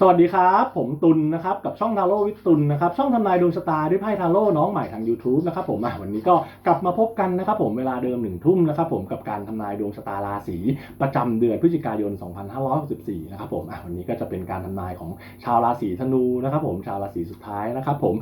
สวัสดีครับ ผมตุลนะครับ กับช่องทาโร่วิทตุลนะครับ ช่องทำนายดวงชะตาด้วยไพ่ทาโร่น้องใหม่ทาง YouTube นะครับผมวันนี้ก็กลับมาพบกันนะครับผมเวลาเดิมหนึ่งทุ่มนะครับผมกับการทำนายดวงชะตาราศีประจำเดือนพฤศจิกายน 2564 นะครับผมวันนี้ก็จะเป็นการทำนายของชาวราศีธนูนะครับผมชาวราศีสุดท้ายนะครับผม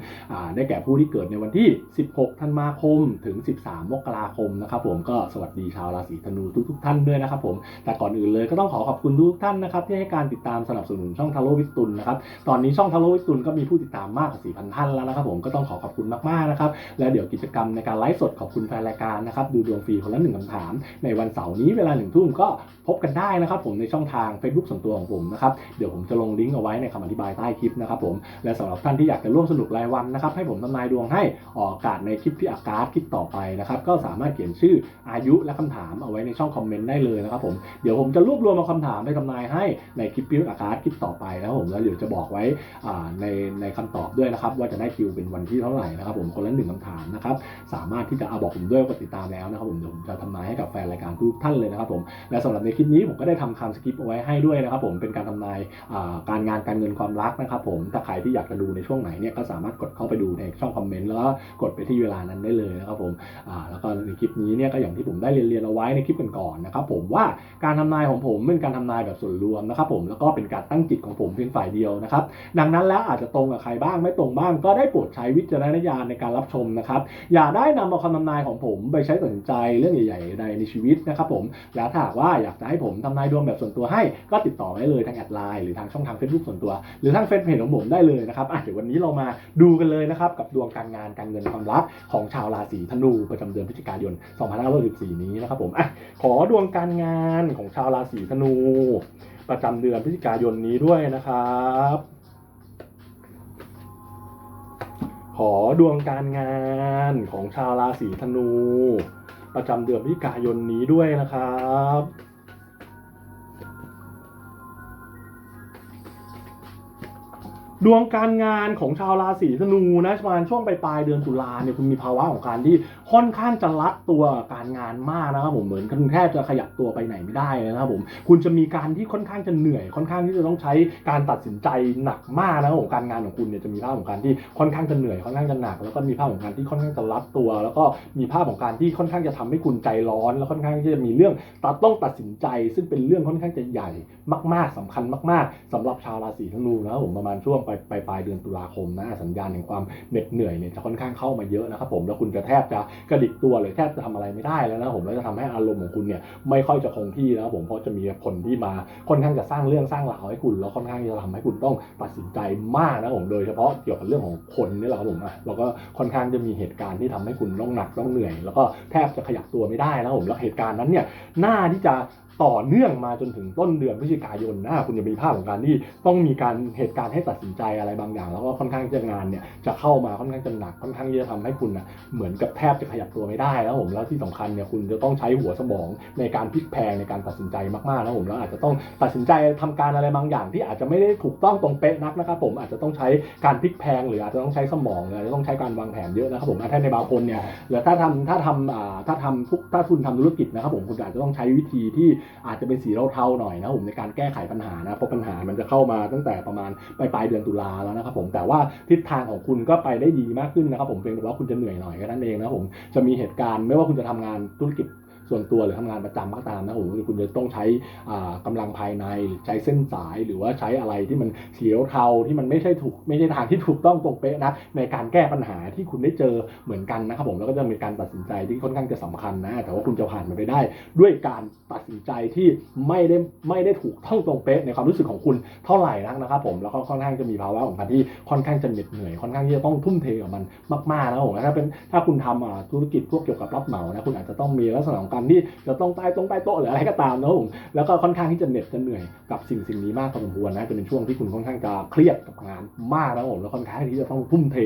ได้แก่ผู้ที่เกิดในวันที่ 16 ธันวาคม ถึง 13 มกราคมนะครับผมก็สวัสดีชาวราศีธนูทุก ๆ ท่านด้วยนะครับผมแต่ก่อนอื่นเลยก็ต้องขอขอบคุณทุกท่านนะครับที่ให้การติดตามสนับสนุนช่องทาโร่วิสตุลนะครับ ตอนนี้ช่องทาโร่วิสตุลก็มีผู้ติดตามมากกว่า 4,000 ท่านแล้วนะครับผมก็ต้องขอขอบคุณมากๆนะครับ และเดี๋ยวกิจกรรมในการไลฟ์สดขอบคุณแฟนรายการนะครับ ดูดวงฟรีคนละหนึ่งคำถาม ในวันเสาร์นี้เวลาหนึ่งทุ่มก็พบกันได้นะครับ ผมในช่องทาง Facebook ส่วนตัวของผมนะครับ เดี๋ยวผมจะลงลิงก์เอาไว้ในคำอธิบายใต้คลิปนะครับผม และสำหรับท่านที่อยากจะร่วมสนุกรายวันนะครับ ให้ผมทำนายดวงให้ออกอากาศในคลิปที่อากาศคลิปต่อไปนะครับ ก็สามารถเขียนชื่ออายุและคำถามเอาไว้ในช่องคอมเมนต์ได้เลยนะครับผม เดี๋ยวผมจะรวบรวมเอาคำถามไปทำนายให้ในคลิปพิอาการ์ดคลิปต่อไปนะครับผมแล้วเดี๋ยวจะบอกไว้ในในคำตอบด้วยนะครับ ว่าจะได้คิวเป็นวันที่เท่าไหร่นะครับผมคนละหนึ่งคำถามนะครับสามารถที่จะเอาบอกผมด้วยกดติดตามแล้วนะครับผมเดี๋ยวผมจะทำนายให้กับแฟนรายการทุกท่านเลยนะครับผมและสำหรับในคลิปนี้ผมก็ได้ทำคำสคริปต์เอาไว้ให้ด้วยนะครับผมเป็นการทำนายการงานการเงินความรักนะครับผมถ้าใครที่อยากจะดูในช่วงไหนเนี่ยก็สามารถกดเข้าไปดูในช่องคอมเมนต์แล้วก็กดไปที่เวลานั้นได้เลยนะครับผมแล้วก็ในคลิปนี้เนี่ยก็อย่างที่ผมได้เรียนเรียนเอาไว้ในคลิปก่อนๆนะครับผมว่าการทำนายของผมเป็นการทำนายแบบส่วนรวมนะครับผมแล้วก็เป็นการตั้งจิตของผมเพียงฝ่ายเดียวนะครับ ดังนั้นแล้วอาจจะตรงกับใครบ้างไม่ตรงบ้าง ก็ได้โปรดใช้วิจารณญาณในการรับชมนะครับ อย่าได้นำเอาคำทำนายของผมไปใช้ตัดสินใจเรื่องใหญ่ๆใดในชีวิตนะครับผม แล้วถ้าหากว่าอยากจะให้ผมทำนายดวงแบบส่วนตัวให้ ก็ติดต่อได้เลยทางแอดไลน์หรือทางช่องทาง Facebook ส่วนตัว หรือทางเฟซเพจของผมได้เลยนะครับอะเดี๋ยววันนี้เรามาดูกันเลยนะครับกับดวงการงานการเงินความรักของชาวราศีธนูประจำเดือนพฤศจิกายน 2564 นี้นะครับผมอะขอดวงการงานของชาวราศีธนู ประจำเดือนพฤศจิกายนนี้ด้วยนะครับ ขอดวงการงานของชาวราศีธนู ประจำเดือนพฤศจิกายนนี้ด้วยนะครับดวงการงานของชาวราศีธนูนะประมาณช่วงปลายเดือนตุลาเนี่ยคุณมีภาวะของการที่ค่อนข้างจะรัดตัวการงานมากนะครับผมเหมือนคุณแทบจะขยับตัวไปไหนไม่ได้เลยนะครับผมคุณจะมีการที่ค่อนข้างจะเหนื่อยค่อนข้างที่จะต้องใช้การตัดสินใจหนักมากนะครับผมการงานของคุณเนี่ยจะมีภาพของการที่ค่อนข้างจะเหนื่อยค่อนข้างจะหนัก แล้วก็มีภาพของการที่ค่อนข้างจะรัดตัว แล้วก็มีภาพของการที่ค่อนข้างจะทำให้คุณใจร้อน แล้วค่อนข้างที่จะมีเรื่องตัดต้องตัดสินใจ ซึ่งเป็นเรื่องค่อนข้างจะใหญ่มาก ๆสำคัญมาก ๆสำหรับชาวราศีธนูนะครับผมประมาณช่วงปลายปลายปลายเดือนตุลาคมนะสัญญาณแห่งความเหน็ดเหนื่อยเนี่ยจะค่อนข้างเข้ามาเยอะนะครับผมแล้วคุณจะแทบจะกระดิกตัวเลยแทบจะทำอะไรไม่ได้แล้วนะผมแล้วจะทำให้อารมณ์ของคุณเนี่ยไม่ค่อยจะคงที่นะผมเพราะจะมีคนที่มาค่อนข้างจะสร้างเรื่องสร้างราวให้คุณ แล้วค่อนข้างจะทำให้คุณต้องตัดสินใจมากนะผมโดยเฉพาะเกี่ยวกับเรื่องของคนนี่แหละครับผมอะแล้วก็ค่อนข้างจะมีเหตุการณ์ที่ทำให้คุณต้องหนักต้องเหนื่อย แล้วก็แทบจะขยับตัวไม่ได้นะผมแล้วเหตุการณ์นั้นเนี่ยน่าที่จะ ต่อเนื่องมาจนถึงต้นเดือนพฤศจิกายนนะคุณจะมีภาพของการที่ต้องมีการเหตุการณ์ให้ตัดสินใจอะไรบางอย่าง แล้วก็ค่อนข้างจะงานเนี่ยจะเข้ามาค่อนข้างจะหนักค่อนข้างที่จะทำให้คุณนะเหมือนกับแทบจะขยับตัวไม่ได้แล้วผมแล้วที่สำคัญเนี่ยคุณจะต้องใช้หัวสมองในการพลิกแพลงในการตัดสินใจมากๆนะผมแล้วอาจจะต้องตัดสินใจทำการอะไรบางอย่าง ที่อาจจะไม่ได้ถูกต้องตรงเป๊ะนักนะครับผมอาจจะต้องใช้การพลิกแพลงหรืออาจจะต้องใช้สมองหรืออาจจะต้องใช้การวางแผนเยอะนะครับผมถ้าในบางคนเนี่ยหรือถ้าทำถ้าทำอ่าถ้าทำทุกถ้าคุณทำธุรกิจนะครับผมคุณอาจจะต้องใช้วิธีที่อาจจะเป็นสีเทาๆหน่อยนะผมในการแก้ไขปัญหานะเพราะปัญหามันจะเข้ามาตั้งแต่ประมาณปลายปลายเดือนตุลาแล้วนะครับผมแต่ว่าทิศทางของคุณก็ไปได้ดีมากขึ้นนะครับผมเพียงแต่ว่าคุณจะเหนื่อยหน่อยแค่นั้นเองนะผมจะมีเหตุการณ์ไม่ว่าคุณจะทำงานธุรกิจ ส่วนตัวหรือทำงานประจำก็ตามนะผมคุณจะต้องใช้อ่ากำลังภายในหรือใช้เส้นสายหรือว่าใช้อะไรที่มันเสียวเทาที่มันไม่ใช่ถูกไม่ใช่ทางที่ถูกต้องตรงเป๊ะนะในการแก้ปัญหาที่คุณได้เจอเหมือนกันนะครับผมแล้วก็จะมีการตัดสินใจที่ค่อนข้างจะสำคัญนะ แต่ว่าคุณจะผ่านมันไปได้ ด้วยการตัดสินใจที่ไม่ได้ไม่ได้ถูกต้องตรงเป๊ะในความรู้สึกของคุณเท่าไหร่นักนะครับผมแล้วก็ค่อนข้างจะมีภาวะของการที่ค่อนข้างจะเหน็ดเหนื่อยค่อนข้างที่จะต้องทุ่มเทกับมันมากๆนะครับผมถ้าเป็นถ้าคุณทำอ่าธุรกิจพวกเกี่ยวกับรับเหมานะคุณอาจจะต้องมีลักษณะของการที่จะต้องใต้ตรงใต้โต๊ะหรืออะไรก็ตามนะครับผมแล้วก็ค่อนข้างที่จะเหน็ดจะเหนื่อยกับสิ่งสิ่งนี้มากพอสมควรนะจะเป็นช่วงที่คุณค่อนข้างจะเครียดกับงานมากนะครับผมแล้วค่อนข้างที่จะต้องทุ่มเท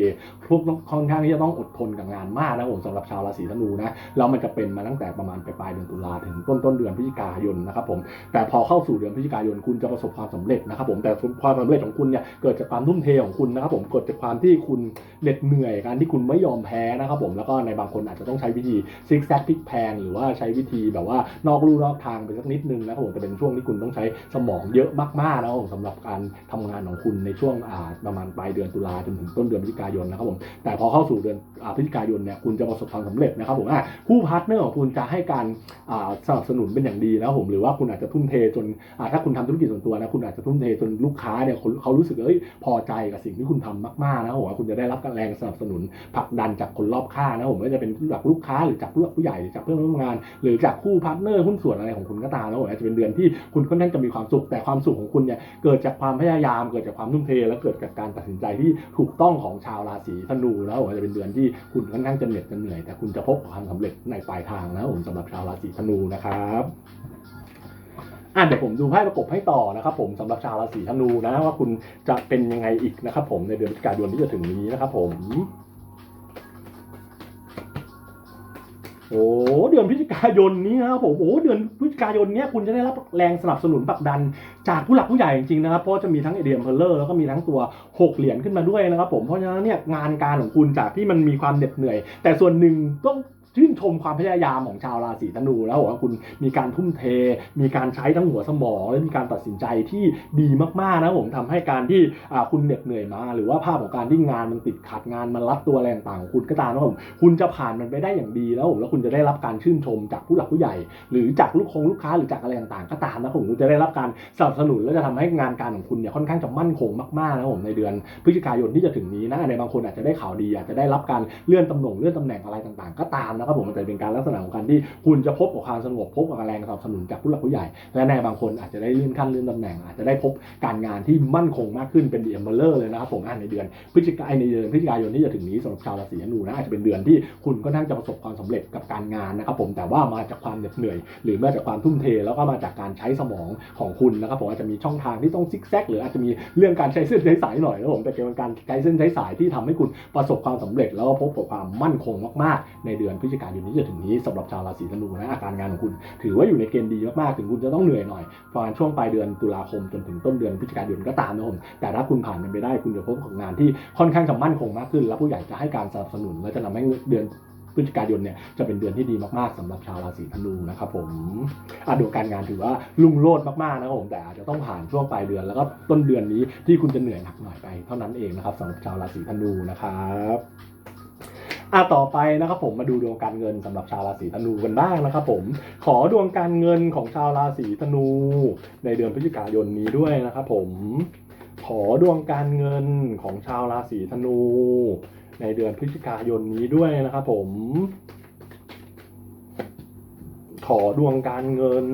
พวกค่อนข้างที่จะต้องอดทนกับงานมากนะครับผมสำหรับชาวราศีธนูนะแล้วมันจะเป็นมาตั้งแต่ประมาณปลายเดือนตุลาถึงต้นต้นเดือนพฤศจิกายนนะครับผมแต่พอเข้าสู่เดือนพฤศจิกายนคุณจะประสบความสำเร็จนะครับผมแต่ความสำเร็จของคุณเนี่ยเกิดจากความทุ่มเทของคุณนะครับผมเกิดจากความที่คุณเหน็ดเหนื่อยการที่คุณไม่ยอมแพ้นะครับผมแล้วก็ในบางคนอาจจะต้องใช้วิธีซิกแซกพลิกแพงหรือว่าใช้วิธีแบบว่านอกลู่นอกทางไปสักนิดนึงนะครับผมจะเป็นช่วงที่คุณต้องใช้สมองเยอะมากๆนะครับผมสำหรับการทำงานของคุณในช่วงประมาณปลายเดือนตุลาจนถึงต้นเดือนพฤศจิกายนนะครับผมแต่พอเข้าสู่เดือนพฤศจิกายนเนี่ยคุณจะประสบความสำเร็จนะครับผมคู่พาร์ทเนอร์ของคุณจะให้การสนับสนุนเป็นอย่างดีนะครับผมหรือว่าคุณอาจจะทุ่มเทจนถ้าคุณทำธุรกิจส่วนตัวนะคุณอาจจะทุ่มเทจนลูกค้าเนี่ยเขารู้สึกเอ้ยพอใจกับสิ่งที่คุณทำมากๆนะครับผมว่าคุณจะได้รับการแรงสนับสนุนผลักดันจากคนรอบข้างนะผมไม่ว่าจะเป็นจากลูกค้าหรือจากผู้หลักผู้ใหญ่หรือจากเพื่อนร่วมงานหรือจากคู่พาร์ทเนอร์หุ้นส่วนอะไรของคุณก็ตามนะครับผมอาจจะเป็นเดือนที่คุณค่อนข้างจะมีความสุขแต่ความสุขของคุณเนี่ยเกิดจากความพยายาม เกิดจากความทุ่มเท และเกิดจากการตัดสินใจที่ถูกต้องของชาวราศีธนูนะครับผมอาจจะเป็นเดือนที่คุณค่อนข้างจะเหน็ดจะเหนื่อยแต่คุณจะพบความสำเร็จในปลายทางนะผมสำหรับชาวราศีธนูนะครับอะเดี๋ยวผมดูไพ่ประกบให้ต่อนะครับผมสำหรับชาวราศีธนูนะว่าคุณจะเป็นยังไงอีกนะครับผมในเดือนพฤศจิกายนที่จะถึงนี้นะครับผม โอ้เดือนพฤศจิกายนนี้นะครับผมโอ้เดือนพฤศจิกายนเนี้ยคุณจะได้รับแรงสนับสนุนผลักดัน จากผู้หลักผู้ใหญ่จริงๆนะครับ เพราะจะมีทั้งเอเดียมเพลเลอร์แล้วก็มีทั้งตัว 6 เหรียญขึ้นมาด้วยนะครับผมเพราะฉะนั้นเนี่ยงานการของคุณจากที่มันมีความเหน็ดเหนื่อย แต่ส่วนหนึ่งต้อง ชื่นชมความพยายามของชาวราศีธนูแล้วว่าคุณมีการทุ่มเท มีการใช้ทั้งหัวสมองและมีการตัดสินใจที่ดีมากๆนะผมทำให้การที่คุณเหน็ดเหนื่อยมา หรือว่าภาพของการที่งานมันติดขัดงานมันรัดตัวอะไรต่างของคุณก็ตามนะผมคุณจะผ่านมันไปได้อย่างดีแล้วผมแล้วคุณจะได้รับการชื่นชมจากผู้หลักผู้ใหญ่ หรือจากลูกคงลูกค้าหรือจากอะไรต่างๆก็ตามนะผมคุณจะได้รับการสนับสนุนและจะทำให้งานการของคุณเนี่ยค่อนข้างจะมั่นคงมากๆนะผมในเดือนพฤศจิกายนที่จะถึงนี้นะในบางคนอาจจะได้ข่าวดีอาจจะได้รับการเลื่อนตำแหน่งเลื่อนตำแหน่งอะไรต่างๆ ก็ตามนะครับผมมันเป็นการลักษณะของการที่คุณจะพบกับความสงบพบกับแรงสนับสนุนจากผู้หลักผู้ใหญ่ และในบางคนอาจจะได้เลื่อนขั้นเลื่อนตำแหน่งอาจจะได้พบการงานที่มั่นคงมากขึ้นเป็นดีเอ็มเบอร์เลยนะครับผมอ่าในเดือนพฤศจิกายนในเดือนพฤศจิกายนที่จะถึงนี้สำหรับชาวราศีธนูนะอาจจะเป็นเดือนที่คุณก็น่างจะประสบความสำเร็จกับการงานนะครับผมแต่ว่ามาจากความเหน็ดเหนื่อย หรือมาจากความทุ่มเท แล้วก็มาจากการใช้สมองของคุณนะครับผมอาจจะมีช่องทางที่ต้องซิกแซกหรืออาจจะมีเรื่องการใช้เส้นใช้สายหน่อยนะผมแต่เป็นการใช้เส้นใช้สายที่ทำให้คุณประสบความสำเร็จแล้วก็พบกับความมั่นคงมากๆ ในเดือนพฤศจิกายนนี้จะถึงนี้สำหรับชาวราศีธนูนะอาการงานของคุณ ถือว่าอยู่ในเกณฑ์ดีมากๆถึงคุณจะต้องเหนื่อยหน่อยประมาณช่วงปลายเดือนตุลาคมจนถึงต้นเดือนพฤศจิกายนก็ตามนะผมแต่ถ้าคุณผ่านมันไปได้คุณจะพบกับงานที่ค่อนข้างจะมั่นคงมากขึ้น และผู้ใหญ่จะให้การสนับสนุน และจะทำให้เดือนพฤศจิกายนเนี่ยจะเป็นเดือนที่ดีมากๆสำหรับชาวราศีธนูนะครับผมอะดวงการงานถือว่ารุ่งโรจน์มากๆนะครับผมแต่อาจจะต้องผ่านช่วงปลายเดือนแล้วก็ต้นเดือนนี้ที่คุณจะเหนื่อยหนักหน่อยไปเท่านั้นเองนะครับสำหรับชาวราศีธนูนะครับ อะต่อไปนะครับผมมาดูดวงการเงินสำหรับชาวราศีธนูกันบ้างนะครับผมขอดวงการเงินของชาวราศีธนู ในเดือนพฤศจิกายนนี้ด้วยนะครับผมขอดวงการเงินของชาวราศีธนู ในเดือนพฤศจิกายนนี้ด้วยนะครับผม ขอดวงการเงิน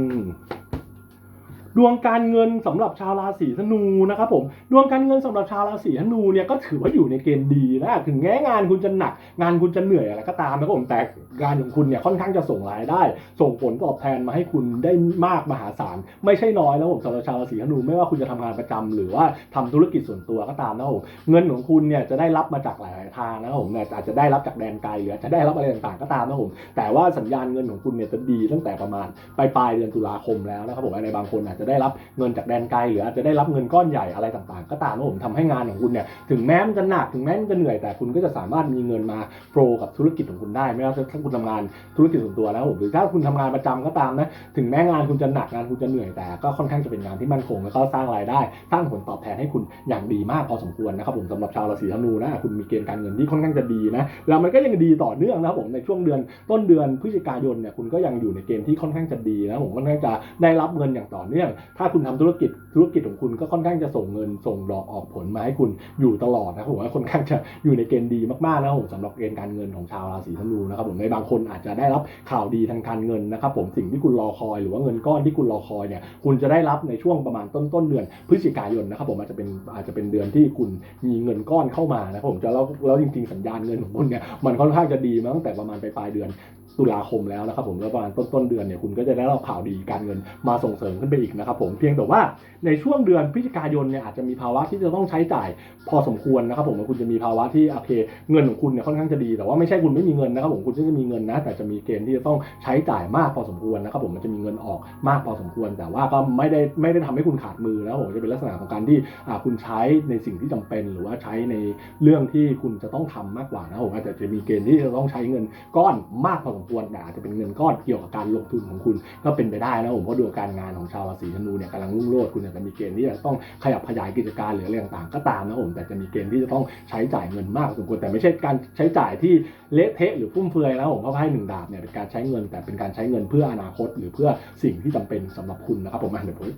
ดวงการเงินสำหรับชาวราศีธนูนะครับผมดวงการเงินสำหรับชาวราศีธนูเนี่ยก็ถือว่าอยู่ในเกณฑ์ดีนะถึงแม้งานคุณจะหนัก งานคุณจะเหนื่อยอะไรก็ตามนะครับผมแต่งานของคุณเนี่ยค่อนข้างจะส่งรายได้ ส่งผลตอบแทนมาให้คุณได้มากมหาศาลไม่ใช่น้อยแล้วผมสำหรับชาวราศีธนูไม่ว่าคุณจะทำงานประจำหรือว่าทำธุรกิจส่วนตัวก็ตามนะครับผมเงินของคุณเนี่ยจะได้รับมาจากหลายทางนะครับผมเนี่ยอาจจะได้รับจากแดนไกลหรือจะได้รับอะไรต่างๆก็ตามนะครับผมแต่ว่าสัญญาณเงินของคุณเนี่ยจะดีตั้งแต่ประมาณปลายปลายเดือนตุลาคมแล้วนะครับผมในบางคนอาจจะได้รับเงินจากแดนไกลหรืออาจจะได้รับเงินก้อนใหญ่อะไรต่างๆ ก็ตามนะผมทำให้งานของคุณเนี่ยถึงแม้มันจะหนักถึงแม้มันจะเหนื่อยแต่คุณก็จะสามารถมีเงินมาโฟลกับธุรกิจของคุณได้ ไม่ว่าถ้าคุณทำงานธุรกิจส่วนตัวแล้วผมหรือถ้าคุณทำงานประจำก็ตามนะถึงแม้งานคุณจะหนักงานคุณจะเหนื่อยแต่ก็ค่อนข้างจะเป็นงานที่มั่นคงแล้วก็สร้างรายได้ สร้างผลตอบแทนให้คุณอย่างดีมากพอสมควรนะครับผมสำหรับชาวราศีธนูนะคุณมีเกณฑ์การเงินที่ค่อนข้างจะดีนะแล้วมันก็ยังดีต่อเนื่องนะครับผมในช่วงเดือนต้นเดือนพฤศจิกายนเนี่ยคุณก็ยังอยู่ในเกณฑ์ที่ค่อนข้างจะดีนะผมค่อนข้างจะได้รับเงินอย่างต่อเนื่องถ้าคุณทำธุรกิจธุรกิจของคุณก็ค่อนข้างจะส่งเงินส่งดอกออกผลมาให้คุณอยู่ตลอดนะผมว่าค่อนข้างจะอยู่ในเกณฑ์ดีมากๆนะครับผมสำหรับเกณฑ์การเงินของชาวราศีธนูนะครับผมในบางคนอาจจะได้รับข่าวดีทางการเงินนะครับผมสิ่งที่คุณรอคอยหรือว่าเงินก้อนที่คุณรอคอยเนี่ยคุณจะได้รับในช่วงประมาณต้นต้นเดือนพฤศจิกายนนะครับผมอาจจะเป็นอาจจะเป็นเดือนที่คุณมีเงินก้อนเข้ามานะผมจะแล้วแล้วจริงๆสัญญาณเงินของคุณเนี่ยมันค่อนข้างจะดีมาตั้งแต่ประมาณปลายเดือนตุลาคมแล้วนะครับผมแล้วประมาณต้นต้นเดือนเนี่ยคุณก็จะได้รับข่าวดีการเงินมาส่งเสริมขึ้นไปอีกนะครับผมเพียงแต่ว่าในช่วงเดือนพฤศจิกายนเนี่ยอาจจะมีภาวะที่จะต้องใช้จ่ายพอสมควรนะครับผมคุณจะมีภาวะที่โอเคเงินของคุณเนี่ยค่อนข้างจะดี แต่ว่าไม่ใช่คุณไม่มีเงินนะครับผมคุณก็จะมีเงินนะ แต่จะมีเกณฑ์ที่จะต้องใช้จ่ายมากพอสมควรนะครับผมมันจะมีเงินออกมากพอสมควร แต่ว่าก็ไม่ได้ไม่ได้ทำให้คุณขาดมือนะครับผมจะเป็นลักษณะของการที่อ่าคุณใช้ในสิ่งที่จำเป็นหรือว่าใช้ในเรื่องที่คุณจะต้องทำมากกว่านะผมอาจจะจะมีเกณฑ์ที่จะต้องใช้เงินก้อนมากพอสมควรแต่อาจจะเป็นเงินก้อนเกี่ยวกับการลงทุนของคุณ ก็เป็นไปได้นะผมเพราะดวงการงานของชาวราศีธนูเนี่ยกำลังรุ่งโรจน์คุณอาจจะมีเกณฑ์ที่จะต้องขยับขยายกิจการหรืออะไรต่างๆก็ตามนะผมแต่จะมีเกณฑ์ที่จะต้องใช้จ่ายเงินมากสมควรแต่ไม่ใช่การใช้จ่ายที่เละเทะหรือฟุ่มเฟือยนะผมเพราะไพ่หนึ่งดาบเนี่ยเป็นการใช้เงินแต่เป็นการใช้เงินเพื่ออนาคต หรือเพื่อสิ่งที่จำเป็นสำหรับคุณนะครับผมเดี๋ยวผม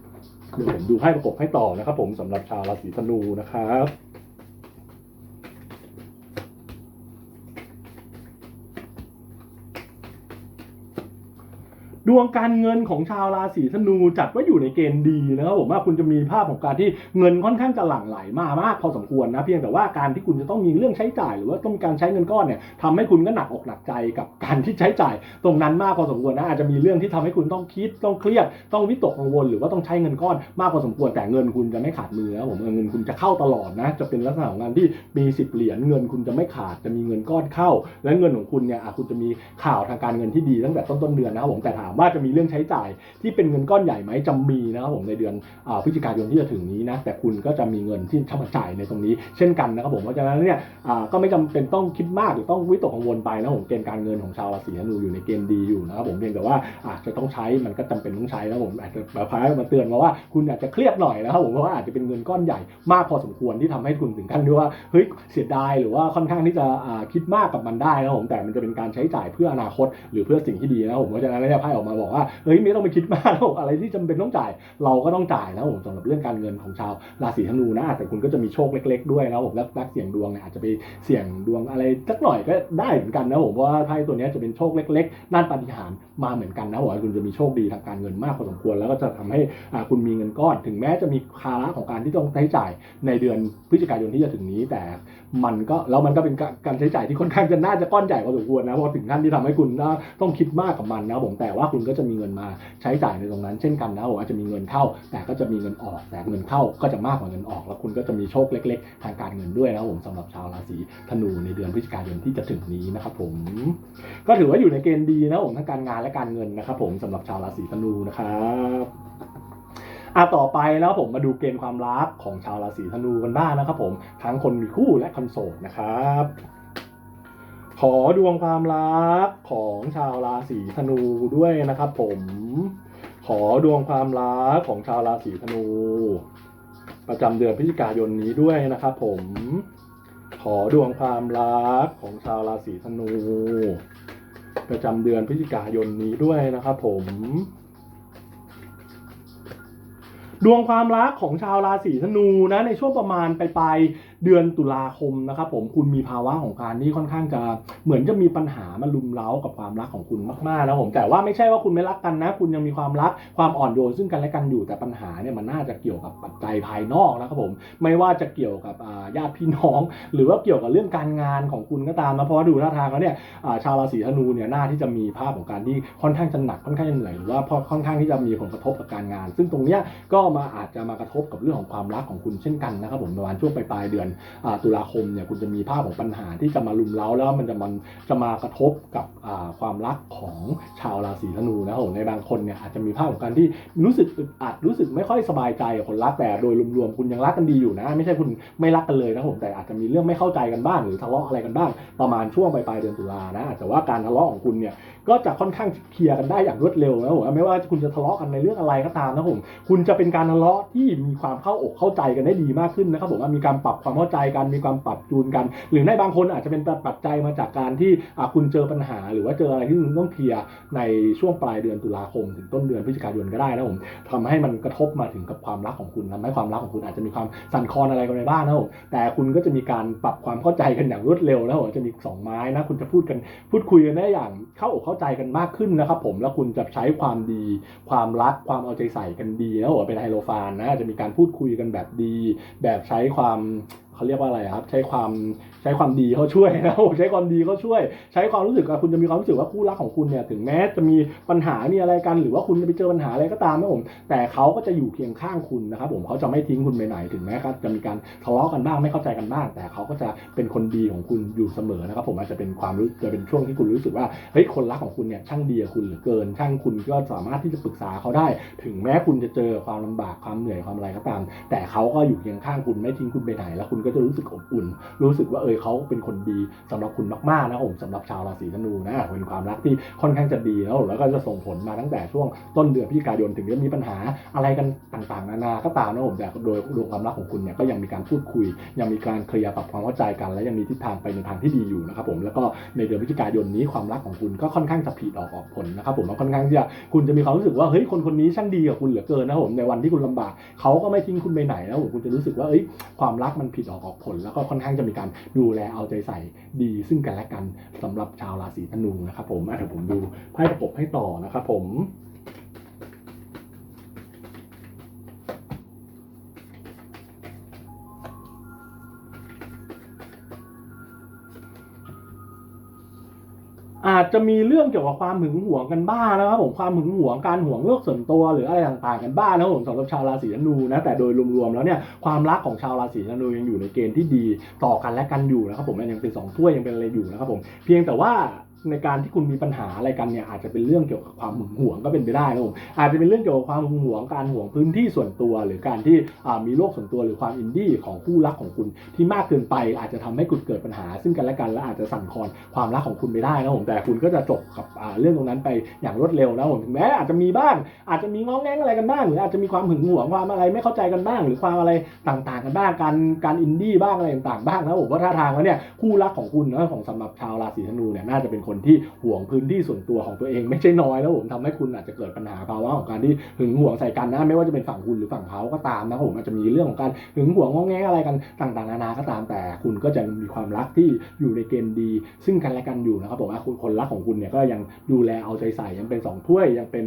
เดี๋ยวผมดูไพ่ประกบให้ต่อนะครับผมสำหรับชาวราศีธนูนะครับ ดวงการเงินของชาวราศีธนูจัดว่าอยู่ในเกณฑ์ดีนะครับผมว่าคุณจะมีภาพของการที่เงินค่อนข้างจะหลั่งไหลมามากพอสมควรนะเพียงแต่ว่าการที่คุณจะต้องมีเรื่องใช้จ่าย หรือว่าต้องการใช้เงินก้อนเนี่ยทำให้คุณก็หนักอกหนักใจกับการที่ใช้จ่าย ตรงนั้นมากพอสมควรนะอาจจะมีเรื่องที่ทำให้คุณต้องคิดต้องเครียด ต้องวิตกกังวล หรือว่าต้องใช้เงินก้อนมากพอสมควรแต่เงินคุณจะไม่ขาดมือนะผมเงินคุณจะเข้าตลอดนะจะเป็นลักษณะของงานที่มีสิบเหรียญเงินคุณจะไม่ขาดจะมีเงินก้อนเข้า และเงินของคุณเนี่ยคุณจะมีข่าวทางการเงินที่ดีตั้งแต่ต้นต้นๆเดือนนะผมแต่ถามว่าจะมีเรื่องใช้จ่ายที่เป็นเงินก้อนใหญ่ไหมจะมีนะครับผมในเดือนพฤศจิกายนที่จะถึงนี้นะแต่คุณก็จะมีเงินที่จะมาจ่ายในตรงนี้ เช่นกันนะครับผมเพราะฉะนั้นเนี่ยก็ไม่จำเป็นต้องคิดมากหรือต้องวิตกกังวลไปนะผมเกณฑ์การเงินของชาวราศีธนูอยู่ในเกณฑ์ดีอยู่นะครับผมเพียงแต่ว่าอาจจะต้องใช้มันก็จำเป็นต้องใช้นะผมอาจจะพายมาเตือนมาว่าคุณอาจจะเครียดหน่อยนะครับผมเพราะว่าอาจจะเป็นเงินก้อนใหญ่มากพอสมควรที่ทำให้คุณถึงขั้นที่ว่าเฮ้ยเสียดายหรือว่าค่อนข้างที่จะคิดมากกับมันได้นะผมแต่มันจะเป็นการใช้จ่ายเพื่ออนาคต หรือเพื่อสิ่งที่ดีนะผมเพราะฉะนั้นเนี่ยไพ่ออกมาบอกว่าเฮ้ยไม่ต้องไปคิดมากอะไรที่จำเป็นต้องจ่าย เราก็ต้องจ่ายนะผมสำหรับเรื่องการเงินของชาวราศีธนูนะแต่คุณก็จะมีโชคเล็ก ๆ ด้วยนะผมแล้วนักเสี่ยงดวงเนี่ยอาจจะไปเสี่ยงดวงอะไรสักหน่อยก็ได้เหมือนกันนะผมเพราะว่าไพ่ตัวนี้จะเป็นโชคเล็กๆด้านปาฏิหาริย์มาเหมือนกันนะผมว่าคุณจะมีโชคดีทางการเงินมากพอสมควร แล้วก็จะทำให้คุณมีเงินก้อน ถึงแม้จะมีภาระของการที่ต้องใช้จ่ายในเดือนพฤศจิกายนที่จะถึงนี้แต่ มันก็แล้วมันก็เป็นการใช้จ่ายที่ค่อนข้างจะน่าจะก้อนใหญ่พอสมควรนะเพราะถึงขั้นที่ทำให้คุณต้องคิดมากกับมันนะผมแต่ว่าคุณก็จะมีเงินมาใช้จ่ายในตรงนั้น เช่นกันนะผมอาจจะมีเงินเข้า แต่ก็จะมีเงินออกแต่เงินเข้าก็จะมากกว่าเงินออก แล้วคุณก็จะมีโชคเล็ก ๆ ทางการเงินด้วยนะผมสำหรับชาวราศีธนูในเดือนพฤศจิกายนที่จะถึงนี้นะครับผม ก็ถือว่าอยู่ในเกณฑ์ดีนะผมทั้งการงานและการเงินนะครับผมสำหรับชาวราศีธนูนะครับ อะต่อไปแล้วผมมาดูเกณฑ์ความรักของชาวราศีธนูกันบ้างนะครับผมทั้งคนมีคู่และคนโสดนะครับ ขอดวงความรักของชาวราศีธนูด้วยนะครับ ผม ขอดวงความรักของชาวราศีธนู ประจำเดือนพฤศจิกายนนี้ด้วยนะครับ ผม ขอดวงความรักของชาวราศีธนู ประจำเดือนพฤศจิกายนนี้ด้วยนะครับ ผม ดวงความรักของชาวราศีธนูนะในช่วงประมาณปลาย เดือนตุลาคมนะครับผมคุณมีภาวะของการที่ค่อนข้างจะเหมือนจะมีปัญหามาลุมเล้ากับความรักของคุณมากๆนะผมแต่ว่าไม่ใช่ว่าคุณไม่รักกันนะ คุณยังมีความรักความอ่อนโยนซึ่งกันและกันอยู่แต่ปัญหาเนี่ยมันน่าจะเกี่ยวกับปัจจัยภายนอกนะครับผมไม่ว่าจะเกี่ยวกับญาติพี่น้อง หรือว่าเกี่ยวกับเรื่องการงานของคุณก็ตามนะเพราะว่าดูท่าทางแล้วเนี่ยชาวราศีธนูเนี่ยน่าที่จะมีภาพของการที่ค่อนข้างจะหนักค่อนข้างจะเหนื่อยหรือว่าค่อนข้างที่จะมีผลกระทบกับการงาน ซึ่งตรงเนี้ยก็มาอาจจะมากระทบกับเรื่องของความรักของคุณเช่นกันนะครับผมประมาณช่วงปลายเดือนอ่าตุลาคมเนี่ยคุณจะมีภาพของปัญหาที่จะมาลุมเล้าแล้วมันจะมันจะมากระทบกับความรักของชาวราศีธนูนะครับผมในบางคนเนี่ยอาจจะมีภาพของการที่รู้สึกอึดอัดรู้สึกไม่ค่อยสบายใจกับคนรักแต่โดยรวมๆคุณยังรักกันดีอยู่นะ ไม่ใช่คุณไม่รักกันเลยนะครับผมแต่อาจจะมีเรื่องไม่เข้าใจกันบ้าง หรือทะเลาะอะไรกันบ้าง ประมาณช่วงปลายเดือนตุลานะแต่ว่าการทะเลาะของคุณเนี่ย ก็จะค่อนข้างเคลียร์กันได้อย่างรวดเร็วนะผมไม่ว่าคุณจะทะเลาะกันในเรื่องอะไรก็ตามนะผมคุณจะเป็นการทะเลาะที่มีความเข้าอกเข้าใจกันได้ดีมากขึ้นนะครับผมมีการปรับความเข้าใจกันมีความปรับจูนกัน หรือในบางคนอาจจะเป็นปัจจัยมาจากการที่คุณเจอปัญหา หรือว่าเจออะไรที่คุณต้องเคลียร์ในช่วงปลายเดือนตุลาคม ถึงต้นเดือนพฤศจิกายนก็ได้นะผมทำให้มันกระทบมาถึงกับความรักของคุณทำให้ความรักของคุณอาจจะมีความสั่นคลอนอะไรกันในบ้างนะผมแต่คุณก็จะมีการปรับความเข้าใจกันอย่างรวดเร็วนะผมจะมีสองไม้นะคุณจะพูดกันพูดคุยกันได้อย่างเข้าอกเข้าใจกันมากขึ้นนะครับผมแล้วคุณจะใช้ความดี ความรักความเอาใจใส่กันดีนะผมเป็นไฮโลฟานนะจะมีการพูดคุยกันแบบดี แบบใช้ความ เขาเรียกว่าอะไรครับ ใช้ความใช้ความดีเขาช่วยนะผมใช้ความดีเขาช่วย ใช้ความรู้สึกว่าคุณจะมีความรู้สึกว่าคู่รักของคุณเนี่ยถึงแม้จะมีปัญหามีอะไรกันหรือว่าคุณจะไปเจอปัญหาอะไรก็ตามนะผมแต่เขาก็จะอยู่เคียงข้างคุณนะครับผมเขาจะไม่ทิ้งคุณไปไหนถึงแม้ครับจะมีการทะเลาะกันบ้างไม่เข้าใจกันบ้าง แต่เขาก็จะเป็นคนดีของคุณอยู่เสมอนะครับผมอาจจะเป็นความรู้จะเป็นช่วงที่คุณรู้สึกว่าเฮ้ยคนรักของคุณเนี่ยช่างดีกับคุณเหลือเกิน ช่างคุณก็สามารถที่จะปรึกษาเขาได้ ถึงแม้คุณจะเจอความลำบากความเหนื่อยความอะไรก็ตาม แต่เขาก็อยู่เคียงข้างคุณไม่ทิ้งคุณไปไหนแล้วคุณก็จะรู้สึกอบอุ่น รู้สึกว่าเออเขาเป็นคนดีสำหรับคุณมากๆนะครับผมสำหรับชาวราศีธนูนะเป็นความรักที่ค่อนข้างจะดีแล้วแล้วก็จะส่งผลมาตั้งแต่ช่วงต้นเดือนพฤศจิกายนถึงจะมีปัญหาอะไรกันต่างๆ นานาก็ตามนะผมแต่โดยดวงความรักของคุณเนี่ยก็ยังมีการพูดคุย ยังมีการเคลียร์ปรับความเข้าใจกัน และยังมีทิศทางไปในทางที่ดีอยู่นะครับผมแล้วก็ในเดือนพฤศจิกายนนี้ความรักของคุณก็ค่อนข้างจะผลิออกออกผลนะครับผมแล้วค่อนข้างที่จะคุณจะมีความรู้สึกว่าเฮ้ยคนคนนี้ช่างดีกับคุณเหลือเกินนะผมในวันที่คุณลำบากเขาก็ไม่ทิ้งคุณไปไหนนะผมคุณจะรู้สึกว่าเอ้ยความรักมันผลิออกออกผล แล้วก็ค่อนข้างจะมีการดูแลเอาใจใส่ดีซึ่งกันและกันสำหรับชาวราศีธนูนะครับผมอะเดี๋ยวผมดูไพ่ประกบให้ต่อนะครับผม จะมีเรื่องเกี่ยวกับความหึงหวงกันบ้างนะครับผมความหึงหวงการหวงเลกส่วนตัวหรืออะไรต่างๆกันบ้างนะครับผมสำหรับชาวราศีธนูนะแต่โดยรวมๆแล้วเนี่ยความรักของชาวราศีธนูยังอยู่ในเกณฑ์ที่ดีต่อกันและกันอยู่นะครับผมยังเป็นสองถ้วยยังเป็นอะไรอยู่นะครับผมเพียงแต่ว่า ในการที่คุณมีปัญหาอะไรกันเนี่ยอาจจะเป็นเรื่องเกี่ยวกับความหึงหวงก็เป็นไปได้นะครับผมอาจจะเป็นเรื่องเกี่ยวกับความหึงหวงการหวงพื้นที่ส่วนตัว หรือการที่มีโลกส่วนตัวหรือความอินดี้ของคู่รักของคุณที่มากเกินไป อาจจะทำให้คุณเกิดปัญหา ซึ่งกันและกันและอาจจะสั่นคลอนความรักของคุณไปได้นะผมแต่คุณก็จะจบกับเรื่องตรงนั้นไปอย่างรวดเร็วนะผมถึงแม้อาจจะมีบ้าง อาจจะมีง้องแง้งอะไรกันบ้างหรืออาจจะมีความหึงหวงความอะไรไม่เข้าใจกันบ้าง หรือความอะไรต่างๆ กันบ้างการการอินดี้บ้างอะไรต่างๆบ้างนะผมว่าท่าทางแล้วเนี่ยคู่รักของคุณนะของสำหรับชาวราศีธนูเนี่ยน่าจะเป็นคนที่ห่วงพื้นที่ส่วนตัวของตัวเองไม่ใช่น้อยแล้วผมทำให้คุณอาจจะเกิดปัญหาภาวะของการที่หึงหวงใส่กันนะไม่ว่าจะเป็นฝั่งคุณหรือฝั่งเขาก็ตามนะผมอาจจะมีเรื่องของการหึงหวงงอแงอะไรกันต่างๆนานาก็ตามแต่ คุณก็จะมีความรักที่อยู่ในเกณฑ์ดี ซึ่งกันและกันอยู่นะครับผมว่าคนรักของคุณเนี่ยก็ยังดูแลเอาใจใส่ยังเป็นสองถ้วยยังเป็น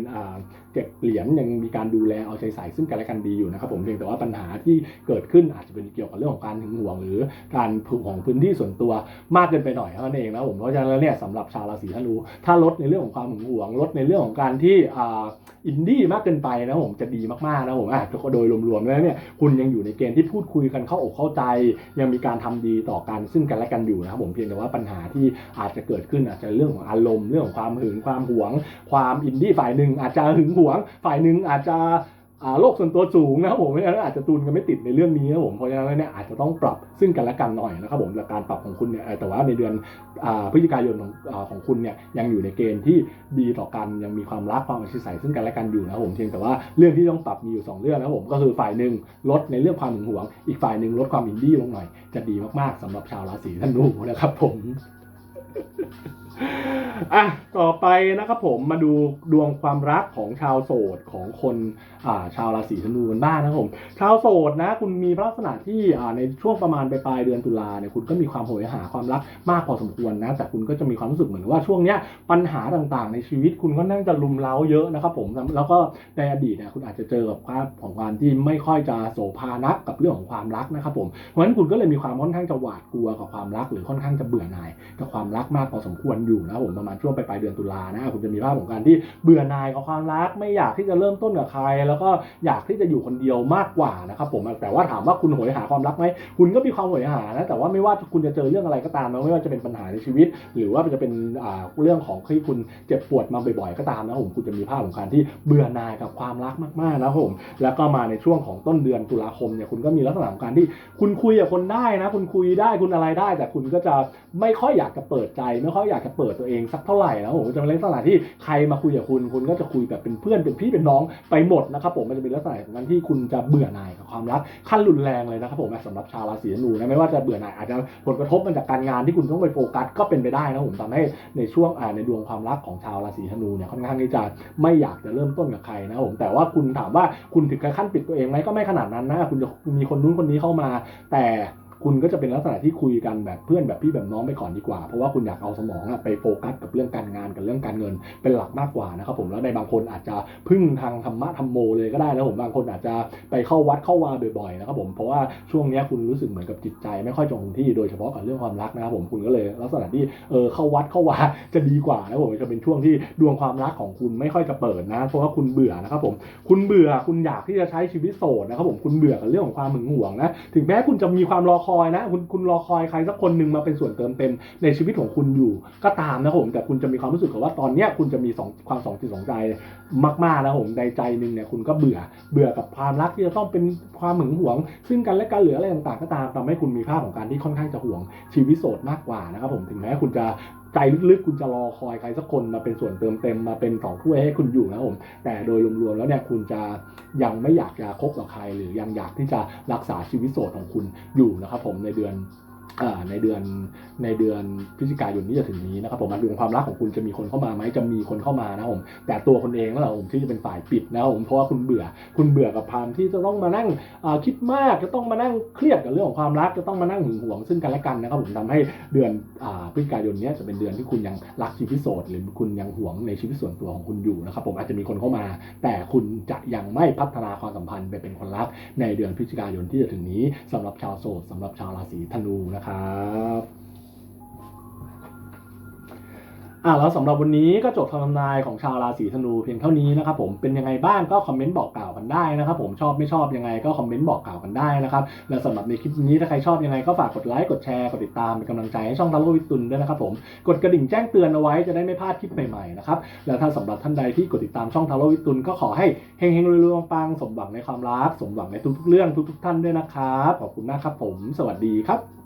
เก็บเหรียญยังมีการดูแลเอาใจใส่ซึ่งกันและกันดีอยู่นะครับผมเพียงแต่ว่าปัญหาที่เกิดขึ้นอาจจะเป็นเกี่ยวกับเรื่องของการหึงหวง หรือการผูกของพื้นที่ส่วนตัวมากเกินไปหน่อยเท่านั้นเองนะผมเพราะฉะนั้นแล้วเนี่ยสำหรับชาวราศีธนู ถ้าลดในเรื่องของความหึงหวง ลดในเรื่องของการที่ออินดี้มากเกินไปนะผมจะดีมากๆนะผมอะโดยรวมๆแล้วเนี่ยคุณยังอยู่ในเกณฑ์ที่พูดคุยกันเข้าอกเข้าใจ ยังมีการทำดีต่อกันซึ่งกันและกันอยู่นะครับผมเพียงแต่ว่าปัญหาที่อาจจะเกิดขึ้นอาจจะเรื่องของอารมณ์เรื่องของความหึงความหวง ความอินดี้ฝ่ายหนึ่งอาจจะหึงหวง ฝ่ายหนึ่งอาจจะ โลกส่วนตัวสูงนะครับผมเพราะฉะนั้นอาจจะตูนกันไม่ติดในเรื่องนี้นะผมเพราะฉะนั้นเนี่ยอาจจะต้องปรับซึ่งกันและกันหน่อยนะครับผมและการปรับของคุณเนี่ยแต่ว่าในเดือนอพฤศจิกายนของอของคุณเนี่ยยังอยู่ในเกณฑ์ที่ดีต่อกันยังมีความรักความเอาใจใส่ซึ่งกันและกันอยู่นะครับผมเพียงแต่ว่าเรื่องที่ต้องปรับมีอยู่สองเรื่องนะครับผมก็คือฝ่ายหนึ่งลดในเรื่องความหึงหวง อีกฝ่ายหนึ่งลดความอินดี้ลงหน่อย จะดีมากๆสำหรับชาวราศีธนูนะครับผม อะต่อไปนะครับผมมาดูดวงความรักของชาวโสดของคนอ่าชาวราศีธนูกันบ้างนะครับผม ชาวโสดนะ คุณมีลักษณะที่อ่าในช่วงประมาณปลายเดือนตุลาเนี่ยคุณก็มีความโหยหาความรักมากพอสมควรนะแต่คุณก็จะมีความรู้สึกเหมือนว่าช่วงเนี้ยปัญหาต่างๆ ในชีวิตคุณก็นั่งจะลุมเล้าเยอะนะครับผมแล้วก็ในอดีตเนี่ยคุณอาจจะเจอกับภาพของการที่ไม่ค่อยจะโสภานักกับเรื่องของความรักนะครับผมเพราะฉะนั้นคุณก็เลยมีความค่อนข้างจะหวาดกลัวกับความรัก หรือค่อนข้างจะเบื่อหน่ายกับความรักมากพอสมควรอยู่นะผมประมาณช่วงปลายเดือนตุลานะคุณจะมีภาพของการที่เบื่อหน่ายกับความรักไม่อยากที่จะเริ่มต้นกับใคร แล้วก็อยากที่จะอยู่คนเดียวมากกว่านะครับผมแต่ว่าถามว่าคุณโหยหาความรักไหมคุณก็มีความโหยหานะแต่ว่าไม่ว่าคุณจะเจอเรื่องอะไรก็ตามนะไม่ว่าจะเป็นปัญหาในชีวิต หรือว่าจะเป็นเรื่องของที่คุณเจ็บปวดมาบ่อยๆก็ตามนะผมคุณจะมีภาพของการที่เบื่อหน่ายกับความรักมากๆนะครับผมแล้วก็มาในช่วงของต้นเดือนตุลาคมเนี่ยคุณก็มีลักษณะของการที่คุณคุยกับคนได้นะ คุณคุยได้คุณอะไรได้ แต่คุณก็จะไม่ค่อยอยากจะเปิดใจ ไม่ค่อยอยากจะเปิดตัวเองสักเท่าไหร่นะผมจะเป็นลักษณะที่ใครมาคุยกับคุณคุณก็จะคุยแบบเป็นเพื่อนเป็นพี่เป็นน้องไปหมดนะครับผมมันจะเป็นลักษณะของการที่คุณจะเบื่อหน่ายกับความรักขั้นรุนแรงเลยนะครับผมสำหรับชาวราศีธนูนะไม่ว่าจะเบื่อหน่ายอาจจะผลกระทบมาจากการงานที่คุณต้องไปโฟกัสก็เป็นไปได้นะผมทำให้ในช่วงอ่าในดวงความรักของชาวราศีธนูเนี่ยค่อนข้างที่จะไม่อยากจะเริ่มต้นกับใครนะผมแต่ว่าคุณถามว่าคุณถึงขั้นปิดตัวเองไหมก็ไม่ขนาดนั้นนะคุณจะมีคนนู้นคนนี้เข้ามาแต่ คุณก็จะเป็นลักษณะที่คุยกันแบบเพื่อนแบบพี่แบบน้องไปก่อนดีกว่า เพราะว่าคุณอยากเอาสมองไปโฟกัสกับเรื่องการงานกับเรื่องการเงินเป็นหลักมากกว่านะครับผมแล้วในบางคนอาจจะพึ่งทางธรรมะธรรมโมเลยก็ได้นะผมบางคนอาจจะไปเข้าวัดเข้าวาบ่อยๆนะครับผมเพราะว่าช่วงนี้คุณรู้สึกเหมือนกับจิตใจ ไม่ค่อยจงที่โดยเฉพาะกับเรื่องความรักนะครับผมคุณก็เลยลักษณะที่เออเข้าวัดเข้าวาจะดีกว่านะผมจะเป็นช่วงที่ดวงความรักของคุณไม่ค่อยจะเปิดนะ เพราะว่าคุณเบื่อนะครับผมคุณเบื่อคุณอยากที่จะใช้ชีวิตโสดนะครับผมคุณเบื่อกับเรื่องของความหึงหวงนะถึงแม้คุณจะมีความรอคอยนะ คุณคุณรอคอยใครสักคนหนึ่งมาเป็นส่วนเติมเต็มในชีวิตของคุณอยู่ ก็ตามนะครับผมแต่คุณจะมีความรู้สึกว่าตอนเนี้ยคุณจะมีสองความสองจิตสองใจมากๆนะครับผมในใจหนึ่งเนี่ยคุณก็เบื่อเบื่อกับความรักที่จะต้องเป็นความหึงหวง ซึ่งกันและกันเหลืออะไรต่างๆก็ตามทำให้คุณมีภาพของการที่ค่อนข้างจะห่วงชีวิตโสดมากกว่านะครับผมถึงแม้คุณจะ ใจลึกๆ คุณจะรอคอยใครสักคนมาเป็นส่วนเติมเต็มมาเป็นสองถ้วยให้คุณอยู่นะครับผมแต่โดยรวมๆแล้วเนี่ยคุณจะยังไม่อยากจะคบกับใคร หรือยังอยากที่จะรักษาชีวิตโสดของคุณอยู่นะครับผมในเดือน ในเดือนในเดือนพฤศจิกายนที่จะถึงนี้นะครับผมมาดวงความรักของคุณจะมีคนเข้ามาไหมจะมีคนเข้ามานะครับผมแต่ตัวคนเองนั่นแหละผมที่จะเป็นฝ่ายปิดนะครับผมเพราะว่าคุณเบื่อคุณเบื่อกับความที่จะต้องมานั่งคิดมากจะต้องมานั่งเครียดกับเรื่องของความรักจะต้องมานั่งหึงหวงซึ่งกันและกันนะครับผมทำให้เดือนอพฤศจิกายนนี้จะเป็นเดือนที่คุณยังรักชีวิตโสดหรือคุณยังหวงในชีวิตส่วนตัวของคุณอยู่นะครับผมอาจจะมีคนเข้ามา แต่คุณจะยังไม่พัฒนาความสัมพันธ์ไปเป็นคนรักในเดือนพฤศจิกายนที่จะถึงนี้สำหรับชาวโสดสำหรับชาวราศีธนูนะครับอ่าแล้วสำหรับวันนี้ก็จบคำทำนายของชาวราศีธนูเพียงเท่านี้นะครับผมเป็นยังไงบ้างก็คอมเมนต์บอกกล่าวกันได้นะครับผมชอบไม่ชอบยังไงก็คอมเมนต์บอกกล่าวกันได้นะครับและสำหรับในคลิปนี้ถ้าใครชอบยังไงก็ฝากกดไลค์กดแชร์กดติดตามเป็นกำลังใจให้ช่องทาโร่วิตุนด้วยนะครับผมกดกระดิ่งแจ้งเตือนเอาไว้จะได้ไม่พลาดคลิปใหม่ๆนะครับแล้วถ้าสำหรับท่านใดที่กดติดตามช่องทาโร่วิตุนก็ขอให้เฮงๆรวยๆปังๆสมหวังในความรักสมหวังในทุกๆเรื่องทุก ๆ ท่านด้วยนะครับขอบคุณมากครับผม สวัสดีครับ